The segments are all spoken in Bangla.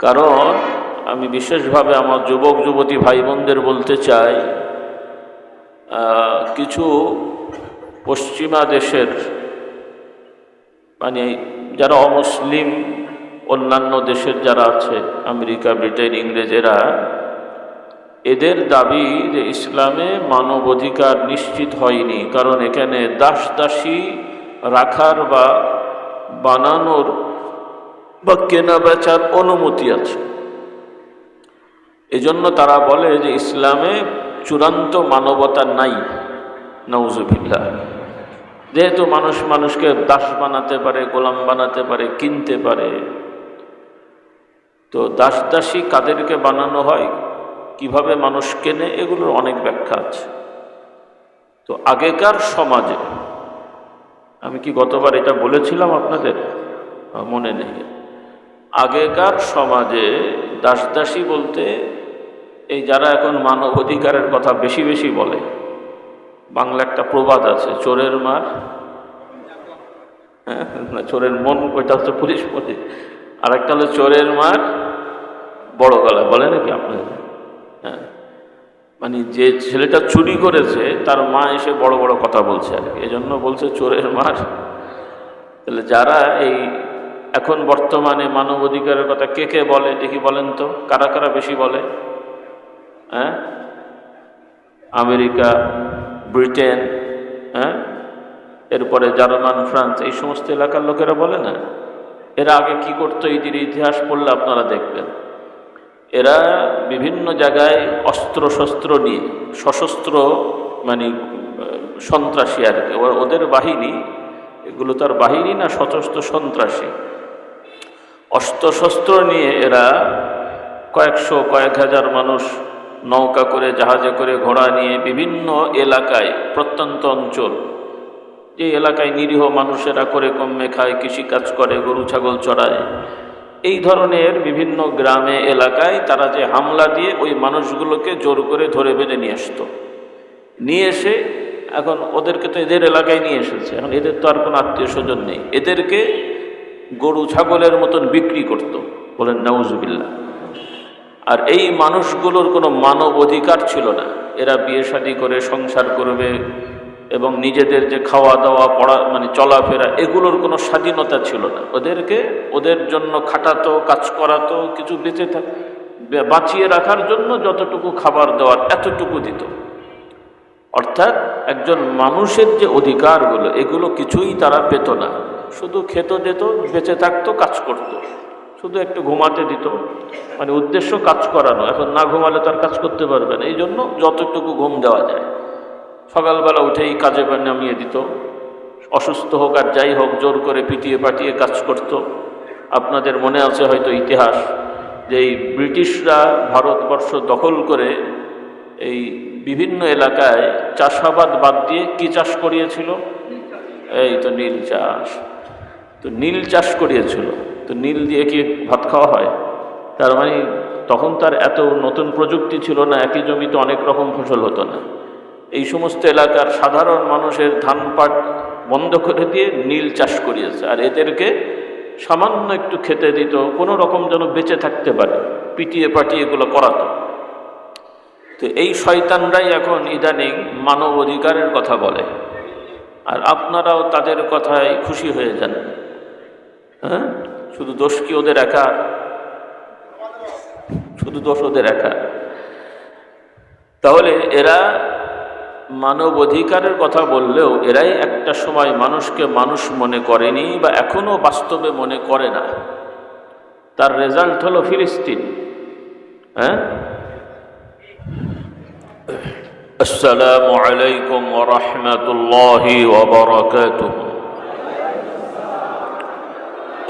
কারণ আমি বিশেষভাবে আমার যুবক, যুবতী ভাই বোনদের বলতে চাই কিছু পশ্চিমা দেশের মানে যারা অমুসলিম, অন্যান্য দেশের যারা আছে, আমেরিকা, ব্রিটেন, ইংরেজেরা, এদের দাবি যে ইসলামে মানবাধিকার নিশ্চিত হয়নি, কারণ এখানে দাস দাসী রাখার বা বানানোর বা কেনা বেচার অনুমতি আছে। এজন্য তারা বলে যে ইসলামে চূড়ান্ত মানবতা নাই। নওজুবিল্লাহ যেহেতু মানুষ মানুষকে দাস বানাতে পারে, গোলাম বানাতে পারে, কিনতে পারে, তো দাস দাসী কাদেরকে বানানো হয়? কীভাবে মানুষ কেনে? এগুলোর অনেক ব্যাখ্যা আছে। তো আগেকার সমাজে, আমি কি গতবার এটা বলেছিলাম আপনাদের? মনে নেই। আগেকার সমাজে দাস দাসী বলতে এই যারা এখন মানব অধিকারের কথা বেশি বেশি বলে বাংলা একটা প্রবাদ আছে চোরের মার হ্যাঁ, না চোরের মন ওইটা হচ্ছে পুলিশ পদে আর একটা হলো চোরের মার বড় গলা বলে নাকি আপনাদের? হ্যাঁ মানে যে ছেলেটা চুরি করেছে তার মা এসে বড় বড় কথা বলছে আর কি। এজন্য বলছে চোরের মার। তাহলে যারা এই এখন বর্তমানে মানব অধিকারের কথা কে কে বলে দেখি বলেন তো, কারা কারা বেশি বলে? হ্যাঁ? আমেরিকা, ব্রিটেন হ্যাঁ? এরপরে জার্মান, ফ্রান্স, এই সমস্ত এলাকার লোকেরা বলে না? এরা আগে কি করতো, ইতির ইতিহাস পড়লে আপনারা দেখবেন। এরা বিভিন্ন জায়গায় অস্ত্র শস্ত্র নিয়ে, সশস্ত্র মানে সন্ত্রাসী আর ওদের বাহিনী, এগুলো তার বাহিনী না, সশস্ত্র সন্ত্রাসী। অস্ত্রশস্ত্র নিয়ে এরা কয়েকশো, কয়েক হাজার মানুষ নৌকা করে, জাহাজে করে ঘোড়া নিয়ে বিভিন্ন এলাকায়, প্রত্যন্ত অঞ্চল। যে এলাকায় নিরীহ মানুষেরা করে কমে খায়, কৃষিকাজ করে, গরু, ছাগল চড়ায়। এই ধরনের বিভিন্ন গ্রামে, এলাকায় তারা যে হামলা দিয়ে ওই মানুষগুলোকে জোর করে ধরে বেঁধে নিয়ে আসতো। নিয়ে এসে এখন ওদেরকে তো এদের এলাকায় নিয়ে এসেছে। এখন এদের তো আর কোনো আত্মীয় স্বজন নেই। এদেরকে গরু, ছাগলের মতন বিক্রি করত। বলেন নাউজুবিল্লা আর এই মানুষগুলোর কোনো মানব অধিকার ছিল না। এরা বিয়ে শাদী করে, সংসার করবে এবং নিজেদের যে খাওয়া দাওয়া পড়া মানে চলাফেরা, এগুলোর কোনো স্বাধীনতা ছিল না। ওদেরকে, ওদের জন্য খাটাতো, কাজ করাতো, কিছু বেঁচে থাক বাঁচিয়ে রাখার জন্য যতটুকু খাবার দেওয়ার, এতটুকু দিত। অর্থাৎ একজন মানুষের যে অধিকারগুলো, এগুলো কিছুই তারা পেত না। শুধু খেত যেত বেঁচে থাকতো, কাজ করত। শুধু একটু ঘুমাতে দিত। মানে উদ্দেশ্য কাজ করানো। এখন না ঘুমালে তার কাজ করতে পারবে না। এই জন্য যতটুকু ঘুম দেওয়া যায়, সকালবেলা উঠেই কাজে নামিয়ে দিত। অসুস্থ হোক আর যাই হোক, জোর করে পিটিয়ে পাটিয়ে কাজ করত। আপনাদের মনে আছে হয়তো ইতিহাস, যে এই ব্রিটিশরা ভারতবর্ষ দখল করে এই বিভিন্ন এলাকায় চাষাবাদ বাদ দিয়ে কি চাষ করিয়েছিল? এই তো নীল চাষ। তো নীল চাষ করিয়েছিল। তো নীল দিয়ে কি ভাত খাওয়া হয়? তার মানে তখন তার এত নতুন প্রযুক্তি ছিল না, একই জমিতে অনেক রকম ফসল হতো না। এই সমস্ত এলাকার সাধারণ মানুষের ধান পাট বন্ধ করে দিয়ে নীল চাষ করিয়েছে। আর এদেরকে সামান্য একটু খেতে দিত, কোনো রকম যেন বেঁচে থাকতে পারে, পিটিয়ে পাটিয়ে এগুলো করাতো। তো এই শয়তানরাই এখন ইদানিং মানব অধিকারের কথা বলে। আর আপনারাও তাদের কথায় খুশি হয়ে যান। হ্যাঁ? শুধু দোষ কি ওদের একা? শুধু দোষ ওদের একা। তাহলে এরা মানব অধিকারের কথা বললেও এরাই একটা সময় মানুষকে মানুষ মনে করেনি বা এখনও বাস্তবে মনে করে না। তার রেজাল্ট হলো ফিলিস্তিন। হ্যাঁ? আসসালামু আলাইকুম ওরহমতুল্লাহ ওবরাকাতুহ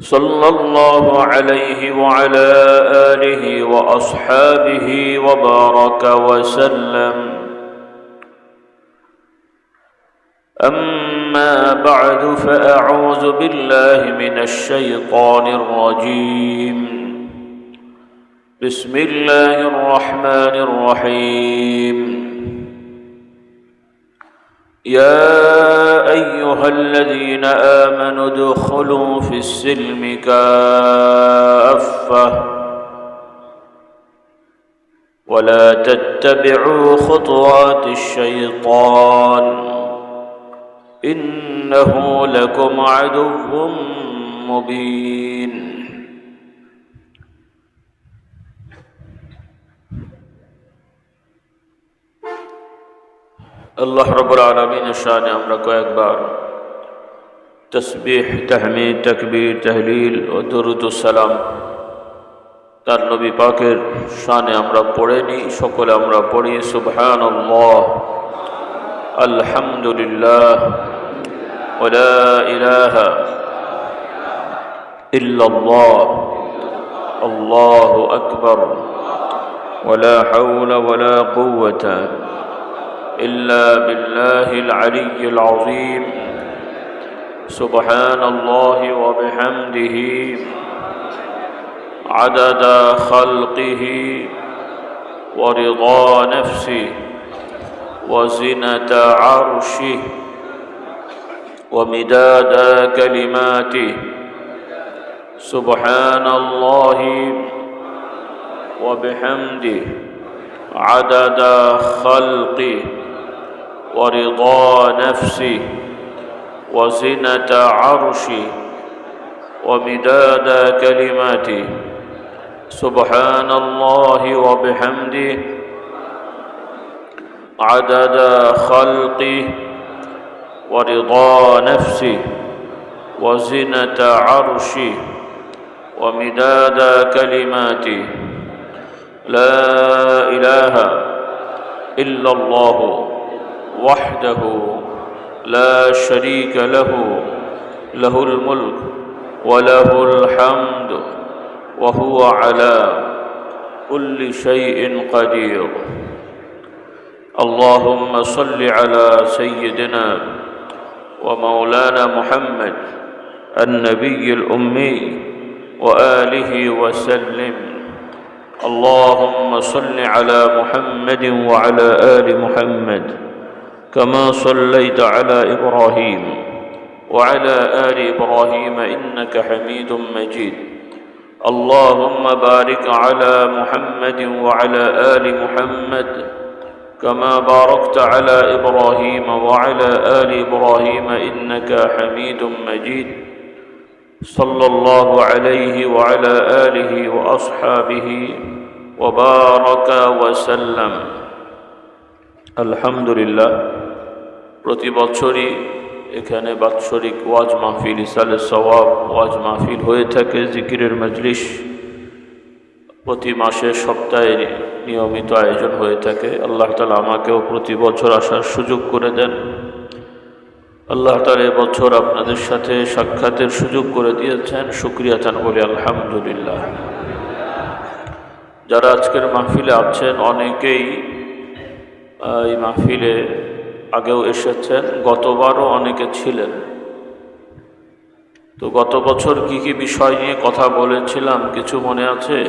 صلى الله عليه وعلى آله وأصحابه وبارك وسلم. أما بعد فأعوذ بالله من الشيطان الرجيم. بسم الله الرحمن الرحيم. يا أيها الذين آمنوا ادخلوا في السلم كافة ولا تتبعوا خطوات الشيطان إنه لكم عدو مبين আল্লাহ রবুল আলমিনের শানে আমরা কয়েকবার তসবিহ তাহমিদ তকবীর তহলিল ও দরুদুসালাম তার নবী পাকের শানে আমরা পড়ে নিই সকলে আমরা পড়ি সুবহান আলহামদুলিল্লাহ ولا إله إلا الله الله أكبر ولا حول ولا قوة إلا بالله العلي العظيم. سبحان الله وبحمده. عدد خلقه ورضا نفسه وزنة عرشه ومداد كلماته. سبحان الله وبحمده. عدد خلقه ورضا نفسي وزنة عرشي ومداد كلماتي سبحان الله وبحمده. عدد خلقي ورضا نفسي وزنة عرشي ومداد كلماتي لا إله إلا الله. وحده لا شريك له له الملك وله الحمد وهو على كل شيء قدير. اللهم صل على سيدنا ومولانا محمد النبي الأمي وآله وسلم. اللهم صل على محمد وعلى آل محمد. كما صليت على إبراهيم وعلى آل إبراهيم إنك حميد مجيد. اللهم بارك على محمد وعلى آل محمد كما باركت على إبراهيم وعلى آل إبراهيم إنك حميد مجيد. صلى الله عليه وعلى آله وأصحابه وبارك وسلم. الحمد لله. প্রতি বছরই এখানে বাৎসরিক ওয়াজ মাহফিল, ইসালে সওয়াব ওয়াজ মাহফিল হয়ে থাকে জিকিরের মজলিস। প্রতি মাসে সপ্তাহে নিয়মিত আয়োজন হয়ে থাকে। আল্লাহ তালা আমাকেও প্রতি বছর আসার সুযোগ করে দেন। আল্লাহ তালা এবছর আপনাদের সাথে সাক্ষাতের সুযোগ করে দিয়েছেন। শুক্রিয়া চান বলে আলহামদুলিল্লাহ। যারা আজকের মাহফিলে আছেন, অনেকেই এই মাহফিলে আগেও এসেছেন, গতবারও অনেকে ছিলেন। তো গত বছর কি কি বিষয় নিয়ে কথা বলেছিলাম, কিছু মনে আছে?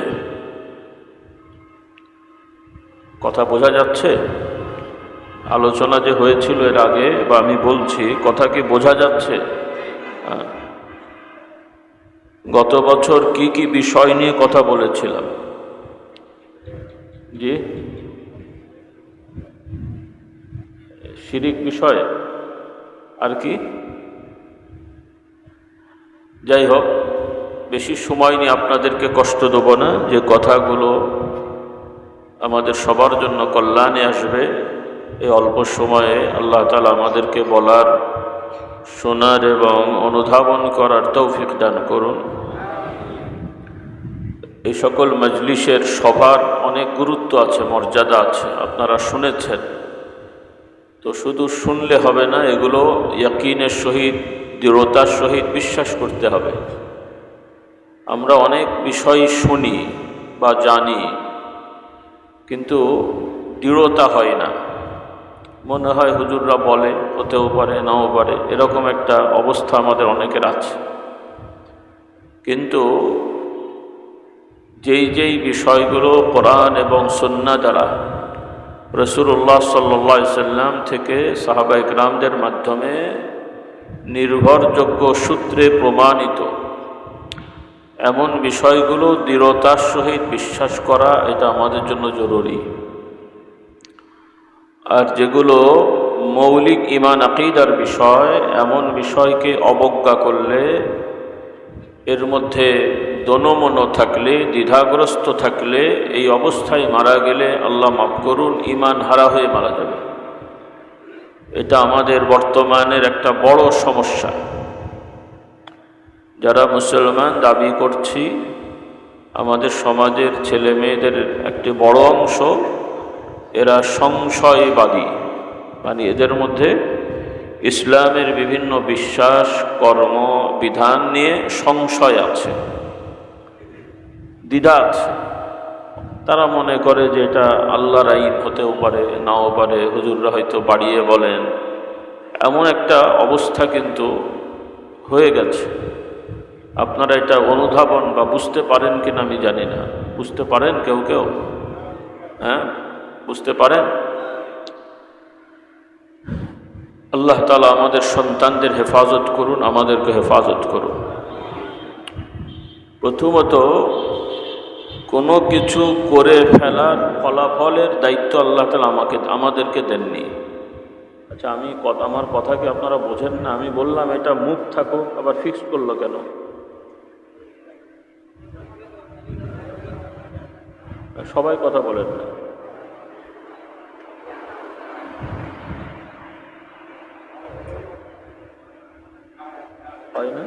কথা বোঝা যাচ্ছে? আলোচনা যে হয়েছিল এর আগে, বা আমি বলছি, কথা কি বোঝা যাচ্ছে? হ্যাঁ। গত বছর কি কি বিষয় নিয়ে কথা বলেছিলাম? জি? শিরিক বিষয়ে আর কি? যাই হোক, বেশি সময় নিয়ে আপনাদেরকে কষ্ট দেব না, যে কথাগুলো আমাদের সবার জন্য কল্যাণে আসবে এই অল্প সময়ে আল্লাহ তালা আমাদেরকে বলার শোনার এবং অনুধাবন করার তৌফিক দান করুন। এই সকল মজলিসের সবার অনেক গুরুত্ব আছে, মর্যাদা আছে, আপনারা শুনেছেন। তো শুধু শুনলে হবে না, এগুলো ইয়াকিনের সহিত, দৃঢ়তার সহিত বিশ্বাস করতে হবে। আমরা অনেক বিষয় শুনি বা জানি, কিন্তু দৃঢ়তা হয় না। মনে হয় হুজুররা বলে, হতেও পারে, নাও পারে, এরকম একটা অবস্থা আমাদের অনেকের আছে। কিন্তু যেই যেই বিষয়গুলো কোরআন এবং সন্না দ্বারা রসুল্লাহ সাল্লা সাল্লাম থেকে সাহাবা ইকরামদের মাধ্যমে নির্ভরযোগ্য সূত্রে প্রমাণিত এমন বিষয়গুলো দৃঢ়তার সহিত বিশ্বাস করা এটা আমাদের জন্য জরুরি। আর যেগুলো মৌলিক ইমান আকিদার বিষয়, এমন বিষয়কে অবজ্ঞা করলে এর মধ্যে দনমন থাকলে, দ্বিধাগ্রস্ত থাকলে, এই অবস্থায় মারা গেলে আল্লাহ মাফ করুন ইমান হারা হয়ে মারা যাবে। এটা আমাদের বর্তমানের একটা বড় সমস্যা। যারা মুসলমান, দাবি করছি, আমাদের সমাজের ছেলে মেয়েদের একটি বড় অংশ, এরা সংশয়বাদী। মানে এদের মধ্যে ইসলামের বিভিন্ন বিশ্বাস, কর্ম, বিধান নিয়ে সংশয় আছে, দ্বিধা আছে। তারা মনে করে যে এটা আল্লাহর আইন হতেও পারে, নাও পারে, হুজুররা হয়তো বাড়িয়ে বলেন। এমন একটা অবস্থা কিন্তু হয়ে গেছে। আপনারা এটা অনুধাবন বা বুঝতে পারেন কিনা আমি জানি না। বুঝতে পারেন কেউ কেউ? হ্যাঁ? বুঝতে পারেন? আল্লাহ তালা আমাদের সন্তানদের হেফাজত করুন, আমাদেরকে হেফাজত করুন। প্রথমত, কোনো কিছু করে ফেলার ফলাফলের দায়িত্ব আল্লাহ তালা আমাকে, আমাদেরকে দেননি। আচ্ছা আমি আমার কথা কি আপনারা বোঝেন না? আমি বললাম, এটা মুখ থাকুক আবার ফিক্স করল কেন? সবাই কথা বলেন না। হয় না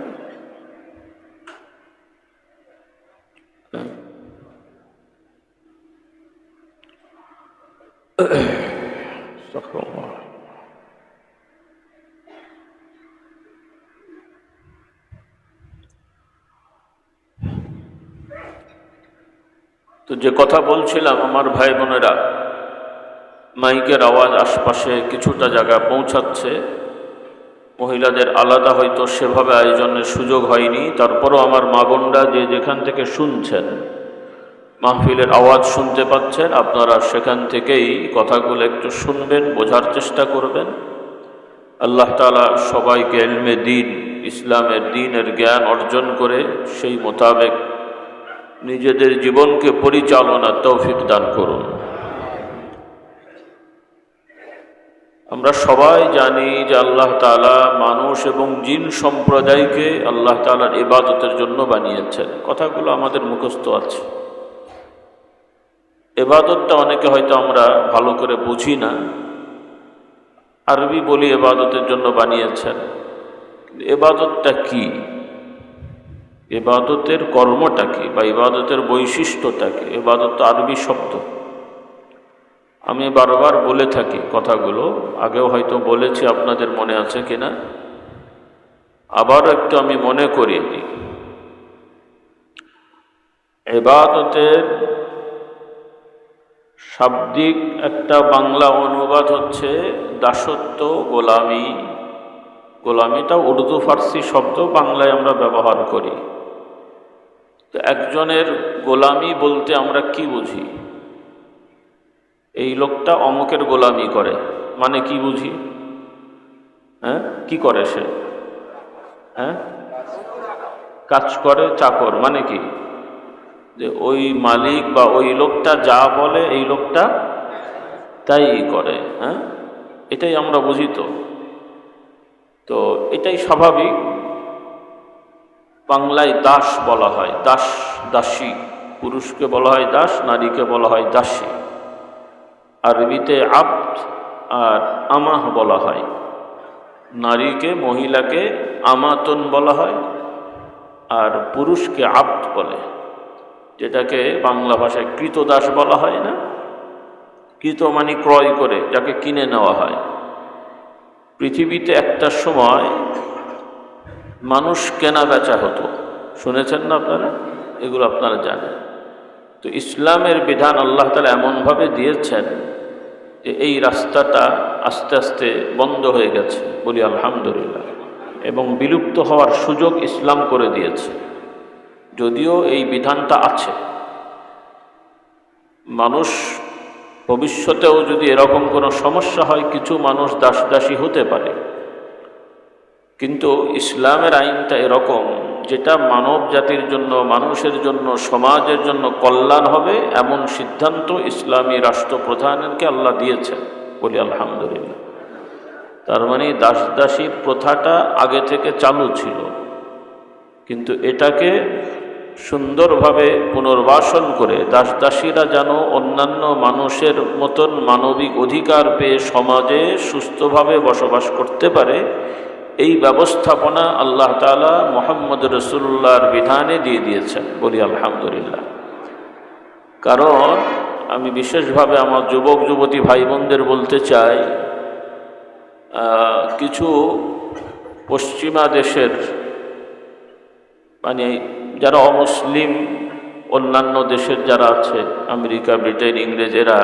তো যে কথা বলছিলাম আমার ভাই বোনেরা মাইকের আওয়াজ আশপাশে কিছুটা জায়গা পৌঁছাচ্ছে। মহিলাদের আলাদা হয়তো সেভাবে আয়োজনের সুযোগ হয়নি। তারপরও আমার মা বোনরা যে যেখান থেকে শুনছেন, মাহফিলের আওয়াজ শুনতে পাচ্ছেন, আপনারা সেখান থেকেই কথাগুলো একটু শুনবেন, বোঝার চেষ্টা করবেন। আল্লাহ তালা সবাইকে এলমে দিন, ইসলামের দিনের জ্ঞান অর্জন করে সেই মোতাবেক নিজেদের জীবনকে পরিচালনা তৌফিক দান করুন। আমরা সবাই জানি যে আল্লাহ তালা মানুষ এবং জিন সম্প্রদায়কে আল্লাহ তালার ইবাদতের জন্য বানিয়েছেন। কথাগুলো আমাদের মুখস্থ আছে। এবাদতটা অনেকে হয়তো আমরা ভালো করে বুঝি না। আরবি বলি এবাদতের জন্য বানিয়েছেন। এবাদতটা কি? এবাদতের কর্মটা কি বা ইবাদতের বৈশিষ্ট্যটা কি? এবাদত আরবি শব্দ। আমি বারবার বলে থাকি কথাগুলো, আগেও হয়তো বলেছি, আপনাদের মনে আছে কিনা? আবারও একটু আমি মনে করিয়ে দিই। এবাদতের শাব্দিক একটা বাংলা অনুবাদ হচ্ছে, দাসত্ব গোলামি। গোলামিটা উর্দু ফার্সি শব্দ বাংলায় আমরা ব্যবহার করি। তো একজনের গোলামি বলতে আমরা কি বুঝি? এই লোকটা অমুকের গোলামি করে। মানে কি বুঝি? হ্যাঁ? কি করে সে? হ্যাঁ? কাজ করে চাকর মানে কি? যে ওই মালিক বা ওই লোকটা যা বলে এই লোকটা তাই করে হ্যাঁ? এটাই আমরা বুঝি তো। তো এটাই স্বাভাবিক। বাংলায় দাস বলা হয়, দাস, দাসী। পুরুষকে বলা হয় দাস, নারীকে বলা হয় দাসী। আরবিতে আব্দ আর আমাহ বলা হয়। নারীকে মহিলাকে আমাতন বলা হয় আর পুরুষকে আব্দ বলে। যেটাকে বাংলা ভাষায় কৃতদাস বলা হয় না? কৃত মানে ক্রয় করে, যাকে কিনে নেওয়া হয়। পৃথিবীতে একটা সময় মানুষ কেনা বেচা হতো। শুনেছেন না আপনারা? এগুলো আপনারা জানেন। তো ইসলামের বিধান আল্লাহ তালা এমনভাবে দিয়েছেন যে এই রাস্তাটা আস্তে আস্তে বন্ধ হয়ে গেছে। বলি আলহামদুলিল্লাহ। এবং বিলুপ্ত হওয়ার সুযোগ ইসলাম করে দিয়েছে। যদিও এই বিধানটা আছে। মানুষ ভবিষ্যতেও যদি এরকম কোনো সমস্যা হয়, কিছু মানুষ দাসদাসী হতে পারে। কিন্তু ইসলামের আইনটা এরকম যেটা মানব জাতির জন্য, মানুষের জন্য, সমাজের জন্য কল্যাণ হবে, এমন সিদ্ধান্ত ইসলামী রাষ্ট্রপ্রধানকে আল্লাহ দিয়েছেন। বলি আলহামদুলিল্লাহ। তার মানে দাসদাসীর প্রথাটা আগে থেকে চালু ছিল। কিন্তু এটাকে সুন্দরভাবে পুনর্বাসন করে দাসদাসীরা যেন অন্যান্য মানুষের মতন মানবিক অধিকার পেয়ে সমাজে সুস্থভাবে বসবাস করতে পারে এই ব্যবস্থাপনা আল্লাহ তালা মোহাম্মদ রসুল্লাহর বিধানে দিয়ে দিয়েছেন। বলি আলহামদুলিল্লাহ। কারণ আমি বিশেষভাবে আমার যুবক, যুবতী ভাই বোনদের বলতে চাই কিছু পশ্চিমা দেশের মানে যারা অমুসলিম অন্যান্য দেশের যারা আছে, আমেরিকা, ব্রিটেন, ইংরেজেরা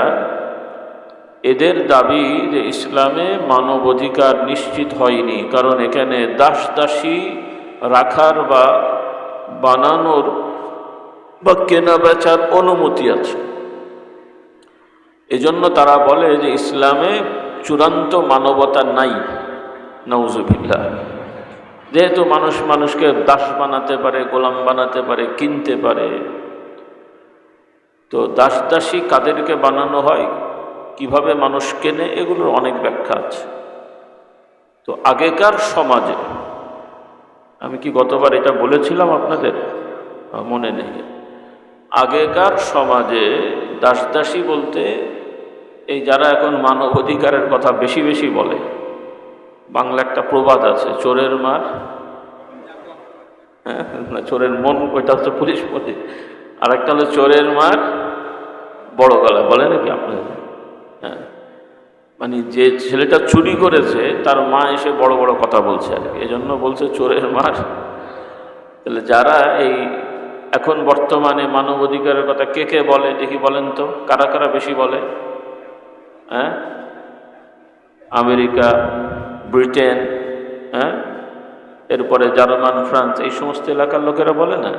এদের দাবি যে ইসলামে মানব অধিকার নিশ্চিত হয়নি, কারণ এখানে দাস দাসী রাখার বা বানানোর বা কেনা বেচার অনুমতি আছে। এজন্য তারা বলে যে ইসলামে চূড়ান্ত মানবতা নাই। নওজুবিল্লা যেহেতু মানুষ মানুষকে দাস বানাতে পারে, গোলাম বানাতে পারে, কিনতে পারে, তো দাস দাসী কাদেরকে বানানো হয়? কীভাবে মানুষ কেনে, এগুলোর অনেক ব্যাখ্যা আছে। তো আগেকার সমাজে, আমি কি গতবার এটা বলেছিলাম আপনাদের? মনে নেই। আগেকার সমাজে দাসদাসী বলতে, এই যারা এখন মানব অধিকারের কথা বেশি বেশি বলে, বাংলা একটা প্রবাদ আছে, চোরের মার হ্যাঁ চোরের মন, ওইটা হচ্ছে পুলিশ বলে। আর একটা হলো চোরের মার, বড় গলা, বলে নাকি আপনাদের? মানে যে ছেলেটা চুরি করেছে, তার মা এসে বড় বড় কথা বলছে আর কি। এজন্য বলছে, চোরের মার। তাহলে যারা এই এখন বর্তমানে মানব অধিকারের কথা কে কে বলে, দেখি বলেন তো, কারা কারা বেশি বলে? হ্যাঁ? আমেরিকা, ব্রিটেন হ্যাঁ? এরপরে জার্মান, ফ্রান্স, এই সমস্ত এলাকার লোকেরা বলে না?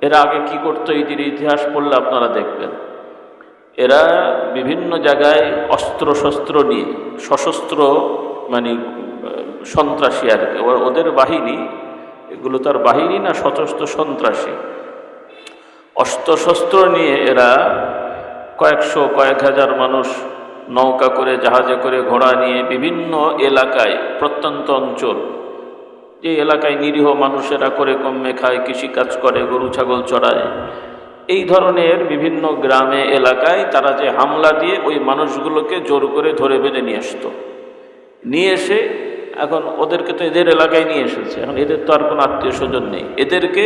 এরা আগে কি করতো ইতির ইতিহাস পড়লে আপনারা দেখবেন। এরা বিভিন্ন জায়গায় অস্ত্র শস্ত্র নিয়ে, সশস্ত্র মানে সন্ত্রাসী আর কি। ওদের বাহিনী, এগুলো তার বাহিনী না, সশস্ত্র সন্ত্রাসী। অস্ত্রশস্ত্র নিয়ে এরা কয়েকশো, কয়েক হাজার মানুষ নৌকা করে, জাহাজে করে ঘোড়া নিয়ে বিভিন্ন এলাকায়, প্রত্যন্ত অঞ্চল। যে এলাকায় নিরীহ মানুষেরা করে কমে খায়, কৃষিকাজ করে, গরু, ছাগল চড়ায়। এই ধরনের বিভিন্ন গ্রামে, এলাকায় তারা যে হামলা দিয়ে ওই মানুষগুলোকে জোর করে ধরে বেঁধে নিয়ে আসতো। নিয়ে এসে এখন ওদেরকে তো এদের এলাকায় নিয়ে এসেছে। এখন এদের তো আর কোনো আত্মীয় স্বজন নেই। এদেরকে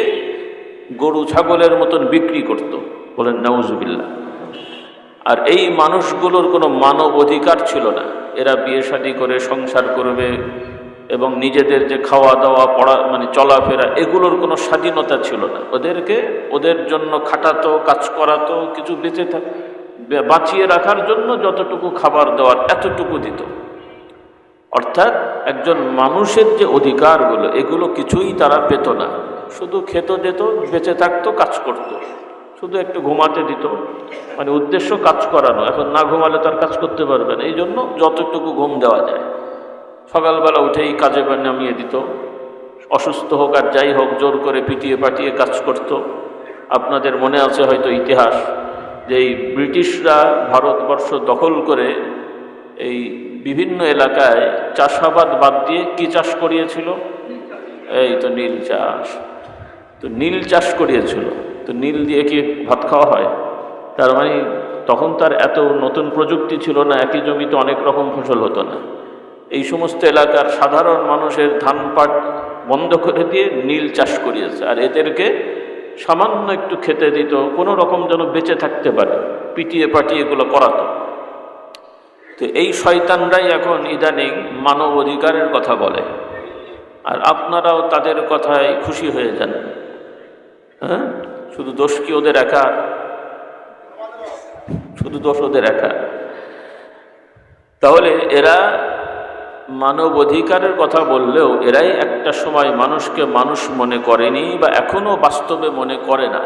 গরু, ছাগলের মতন বিক্রি করত। বলেন নাউজুবিল্লা আর এই মানুষগুলোর কোনো মানব অধিকার ছিল না। এরা বিয়ে শাদী করে, সংসার করবে এবং নিজেদের যে খাওয়া দাওয়া, পড়া মানে চলাফেরা, এগুলোর কোনো স্বাধীনতা ছিল না। ওদেরকে, ওদের জন্য খাটাতো, কাজ করাতো, কিছু বেঁচে থাক বাঁচিয়ে রাখার জন্য যতটুকু খাবার দেওয়ার, এতটুকু দিত। অর্থাৎ একজন মানুষের যে অধিকারগুলো, এগুলো কিছুই তারা পেত না। শুধু খেত, যেত, বেঁচে থাকতো, কাজ করত। শুধু একটু ঘুমাতে দিত। মানে উদ্দেশ্য কাজ করানো। এখন না ঘুমালে তার কাজ করতে পারবে না। এই জন্য যতটুকু ঘুম দেওয়া যায়। সকালবেলা উঠেই কাজে নামিয়ে দিত। অসুস্থ হোক আর যাই হোক, জোর করে পিটিয়ে পাটিয়ে কাজ করত। আপনাদের মনে আছে হয়তো ইতিহাস যে এই ব্রিটিশরা ভারতবর্ষ দখল করে এই বিভিন্ন এলাকায় চাষাবাদ বাদ দিয়ে কি চাষ করিয়েছিল? এই তো নীল চাষ। তো নীল চাষ করিয়েছিল। তো নীল দিয়ে কি ভাত খাওয়া হয়? তার মানে তখন তার এত নতুন প্রযুক্তি ছিল না, একই জমিতে অনেক রকম ফসল হতো না। এই সমস্ত এলাকার সাধারণ মানুষের ধান পাট বন্ধ করে দিয়ে নীল চাষ করিয়েছে। আর এদেরকে সামান্য একটু খেতে দিত, কোনো রকম যেন বেঁচে থাকতে পারে, পিটিয়ে পাটিয়ে এগুলো করাতো। তো এই শয়তানরাই এখন ইদানিং মানব অধিকারের কথা বলে। আর আপনারাও তাদের কথায় খুশি হয়ে যান। হ্যাঁ? শুধু দোষ কি ওদের একা? শুধু দোষ ওদের একা। তাহলে এরা মানব অধিকারের কথা বললেও এরাই একটা সময় মানুষকে মানুষ মনে করেনি বা এখনও বাস্তবে মনে করে না।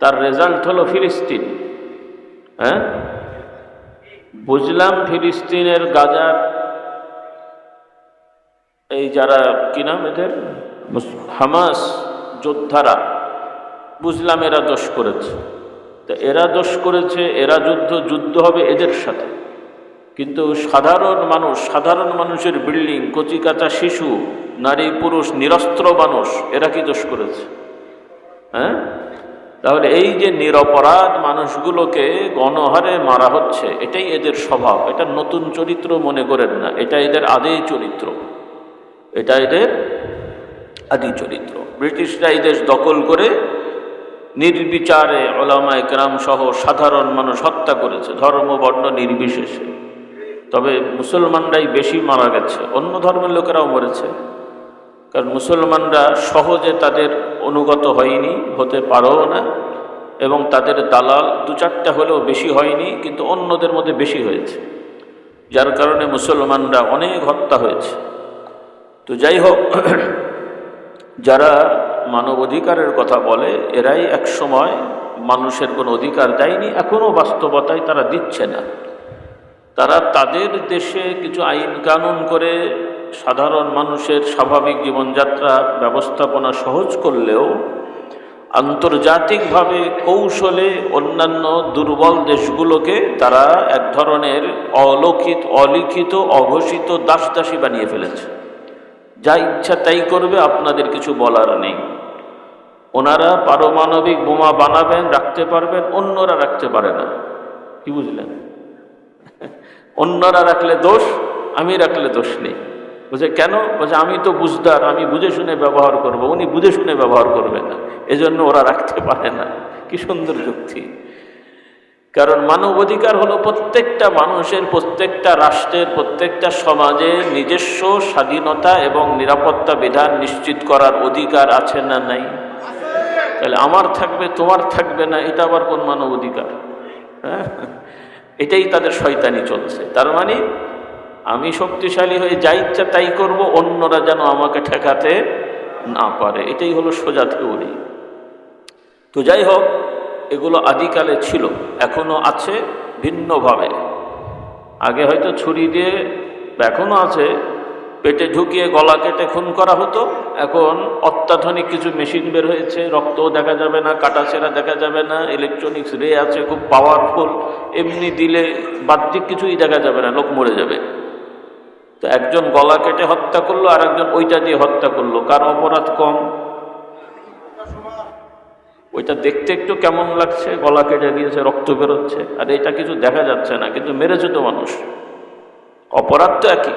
তার রেজাল্ট হলো ফিলিস্তিন। হ্যাঁ? বুঝলাম ফিলিস্তিনের গাজার এই যারা, কি নাম এদের? মুস- হামাস যোদ্ধারা, বুঝলাম এরা দোষ করেছে। তা এরা দোষ করেছে, এরা যুদ্ধ যুদ্ধ হবে এদের সাথে। কিন্তু সাধারণ মানুষ, সাধারণ মানুষের বিল্ডিং, কচিকাচা শিশু, নারী, পুরুষ, নিরস্ত্র মানুষ, এরা কি দোষ করেছে? হ্যাঁ? তাহলে এই যে নিরপরাধ মানুষগুলোকে গণহারে মারা হচ্ছে, এটাই এদের স্বভাব। এটা নতুন চরিত্র মনে করেন না, এটা এদের আদি চরিত্র। এটা এদের আদি চরিত্র। ব্রিটিশরা এই দেশ দখল করে নির্বিচারে ওলামা একরাম সহ সাধারণ মানুষ হত্যা করেছে, ধর্ম বর্ণ নির্বিশেষে। তবে মুসলমানরাই বেশি মারা গেছে। অন্য ধর্মের লোকেরাও মরেছে। কারণ মুসলমানরা সহজে তাদের অনুগত হয়নি, হতে পারেও না, এবং তাদের দালাল দু চারটা হলেও বেশি হয়নি, কিন্তু অন্যদের মধ্যে বেশি হয়েছে। যার কারণে মুসলমানরা অনেক হত্যা হয়েছে। তো যাই হোক, যারা মানব অধিকারের কথা বলে, এরাই এক সময় মানুষের কোনো অধিকার দেয়নি এখনও বাস্তবতায় তারা দিচ্ছে না। তারা তাদের দেশে কিছু আইন কানুন করে সাধারণ মানুষের স্বাভাবিক জীবনযাত্রা ব্যবস্থাপনা সহজ করলেও আন্তর্জাতিকভাবে কৌশলে অন্যান্য দুর্বল দেশগুলোকে তারা এক ধরনের অলৌকিত অলিখিত, অঘোষিত দাসদাসী বানিয়ে ফেলেছে। যা ইচ্ছা তাই করবে, আপনাদের কিছু বলার নেই। ওনারা পারমাণবিক বোমা বানাবেন, রাখতে পারবেন, অন্যরা রাখতে পারে না। কি বুঝলেন? অন্যরা রাখলে দোষ, আমি রাখলে দোষ নেই। বলছে, কেন? বলছে, আমি তো বুঝদার, আমি বুঝে শুনে ব্যবহার করব। উনি বুঝে শুনে ব্যবহার করবে না। এজন্য ওরা রাখতে পারে না। কি সুন্দর যুক্তি। কারণ মানবাধিকার হলো প্রত্যেকটা মানুষের, প্রত্যেকটা রাষ্ট্রের, প্রত্যেকটা সমাজের নিজস্ব স্বাধীনতা এবং নিরাপত্তা বিধান নিশ্চিত করার অধিকার আছে না নাই? তাহলে আমার থাকবে, তোমার থাকবে না, এটা আবার কোন মানব অধিকার? হ্যাঁ? এটাই তাদের শয়তানি চলছে। তার মানে আমি শক্তিশালী হয়ে যা ইচ্ছা তাই করব, অন্যরা যেন আমাকে ঠেকাতে না পারে। এটাই হলো সোজা থিওরি। তো যাই হোক, এগুলো আদিকালে ছিল, এখনও আছে ভিন্নভাবে। আগে হয়তো ছুরি দিয়ে এখনও আছে, পেটে ঢুকিয়ে গলা কেটে খুন করা হতো, এখন অত্যাধুনিক কিছু মেশিন বের হয়েছে, রক্তও দেখা যাবে না কাটাছেড়া দেখা যাবে না ইলেকট্রনিক্স রে আছে, খুব পাওয়ারফুল এমনি দিলে বাহ্যিক কিছুই দেখা যাবে না, লোক মরে যাবে। তো একজন গলা কেটে হত্যা করল আর একজন ওইটা দিয়ে হত্যা করল, কার অপরাধ কম? ওইটা দেখতে একটু কেমন লাগছে, গলা কেটে দিয়েছে, রক্ত বেরোচ্ছে, আর এটা কিছু দেখা যাচ্ছে না, কিন্তু মেরেছে তো মানুষ। অপরাধ তো একই।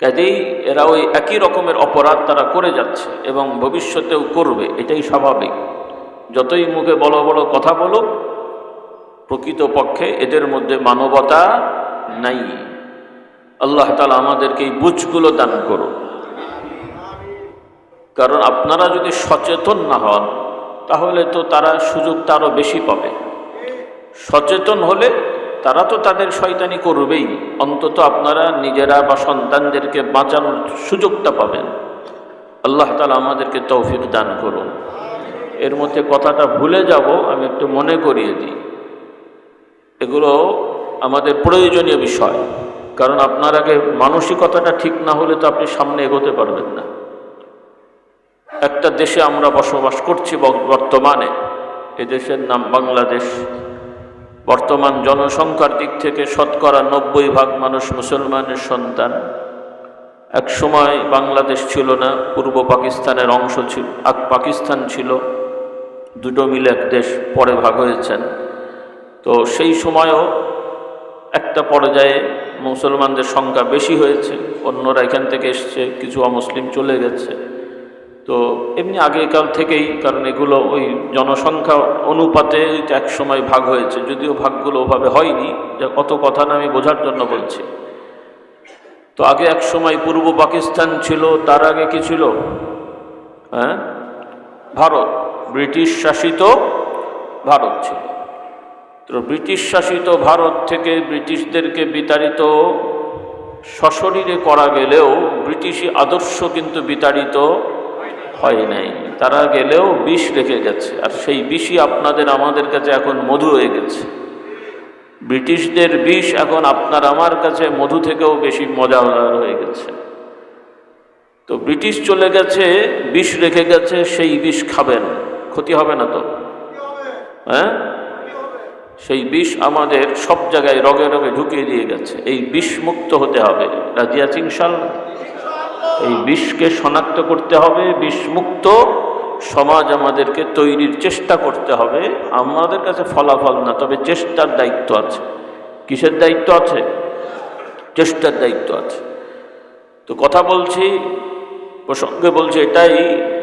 কাজেই এরা ওই একই রকমের অপরাধ তারা করে যাচ্ছে এবং ভবিষ্যতেও করবে, এটাই স্বাভাবিক। যতই মুখে বড় বড় কথা বলুক প্রকৃতপক্ষে এদের মধ্যে মানবতা নাই। আল্লাহ তালা আমাদেরকে এই বুঝগুলো দান করুন। কারণ আপনারা যদি সচেতন না হন, তাহলে তো তারা সুযোগটা আরও বেশি পাবে। সচেতন হলে তারা তো তাদের শয়তানি করবেই। অন্তত আপনারা নিজেরা বা সন্তানদেরকে বাঁচানোর সুযোগটা পাবেন। আল্লাহ তালা আমাদেরকে তৌফিক দান করুন। এর মধ্যে কথাটা ভুলে যাব, আমি একটু মনে করিয়ে দিই। এগুলো আমাদের প্রয়োজনীয় বিষয়। কারণ আপনার আগে মানসিকতাটা ঠিক না হলে তো আপনি সামনে এগোতে পারবেন না। একটা দেশে আমরা বসবাস করছি বর্তমানে। এ দেশের নাম বাংলাদেশ। বর্তমান জনসংখ্যার দিক থেকে শতকরা নব্বই ভাগ মানুষ মুসলমানের সন্তান। এক সময় বাংলাদেশ ছিল না, পূর্ব পাকিস্তানের অংশ ছিল পাকিস্তান ছিল। দুটো মিলে এক দেশ, পরে ভাগ হয়েছেন। তো সেই সময়ও একটা পর্যায়ে মুসলমানদের সংখ্যা বেশি হয়েছে, অন্যরা এখান থেকে এসছে, কিছু অমুসলিম চলে গেছে। তো এমনি আগেকাল থেকেই, কারণ এগুলো ওই জনসংখ্যা অনুপাতে এক সময় ভাগ হয়েছে, যদিও ভাগগুলো ওভাবে হয়নি, যে কত কথা না আমি বোঝার জন্য বলছি। তো আগে এক সময় পূর্ব পাকিস্তান ছিল, তার আগে কি ছিল? হ্যাঁ? ভারত, ব্রিটিশ শাসিত ভারত ছিল। ব্রিটিশ শাসিত ভারত থেকে ব্রিটিশদেরকে বিতাড়িত, সশরীরে করা গেলেও ব্রিটিশি আদর্শ কিন্তু বিতাড়িত হয় নাই। তারা গেলেও বিষ রেখে গেছে। আর সেই বিষই আপনাদের, আমাদের কাছে এখন মধু হয়ে গেছে। ব্রিটিশদের বিষ এখন আপনার আমার কাছে মধু থেকেও বেশি মজাদার হয়ে গেছে। তো ব্রিটিশ চলে গেছে, বিষ রেখে গেছে, সেই বিষ খাবেন। ক্ষতি হবে না তো? হ্যাঁ? সেই বিষ আমাদের সব জায়গায় রগে রগে ঢুকিয়ে দিয়ে গেছে। এই বিষ মুক্ত হতে হবে। রাজি আছে ইনশাল্লাহ এই বিষকে শনাক্ত করতে হবে বিষমুক্ত সমাজ আমাদেরকে তৈরির চেষ্টা করতে হবে। আমাদের কাছে ফলাফল না, তবে চেষ্টার দায়িত্ব আছে। কিসের দায়িত্ব আছে? চেষ্টার দায়িত্ব আছে। তো কথা বলছি, প্রসঙ্গে বলছি এটাই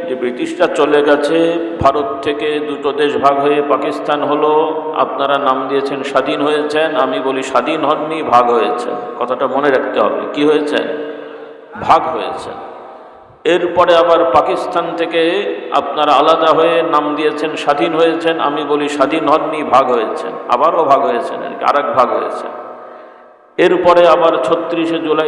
যে ব্রিটিশরা চলে গেছে, ভারত থেকে দুটো দেশ ভাগ হয়ে পাকিস্তান হলো। আপনারা নাম দিয়েছেন, স্বাধীন হয়েছেন। আমি বলি স্বাধীন হননি, ভাগ হয়েছেন। কথাটা মনে রাখতে হবে, কি হয়েছে ভাগ হয়েছে এরপরে আবার পাকিস্তান থেকে আপনারা আলাদা হয়ে নাম দিয়েছেন, স্বাধীন হয়েছেন। আমি বলি স্বাধীন হননি, ভাগ হয়েছেন। আবারও ভাগ হয়েছেন আর এক ভাগ হয়েছে। এরপরে আবার ছত্রিশে জুলাই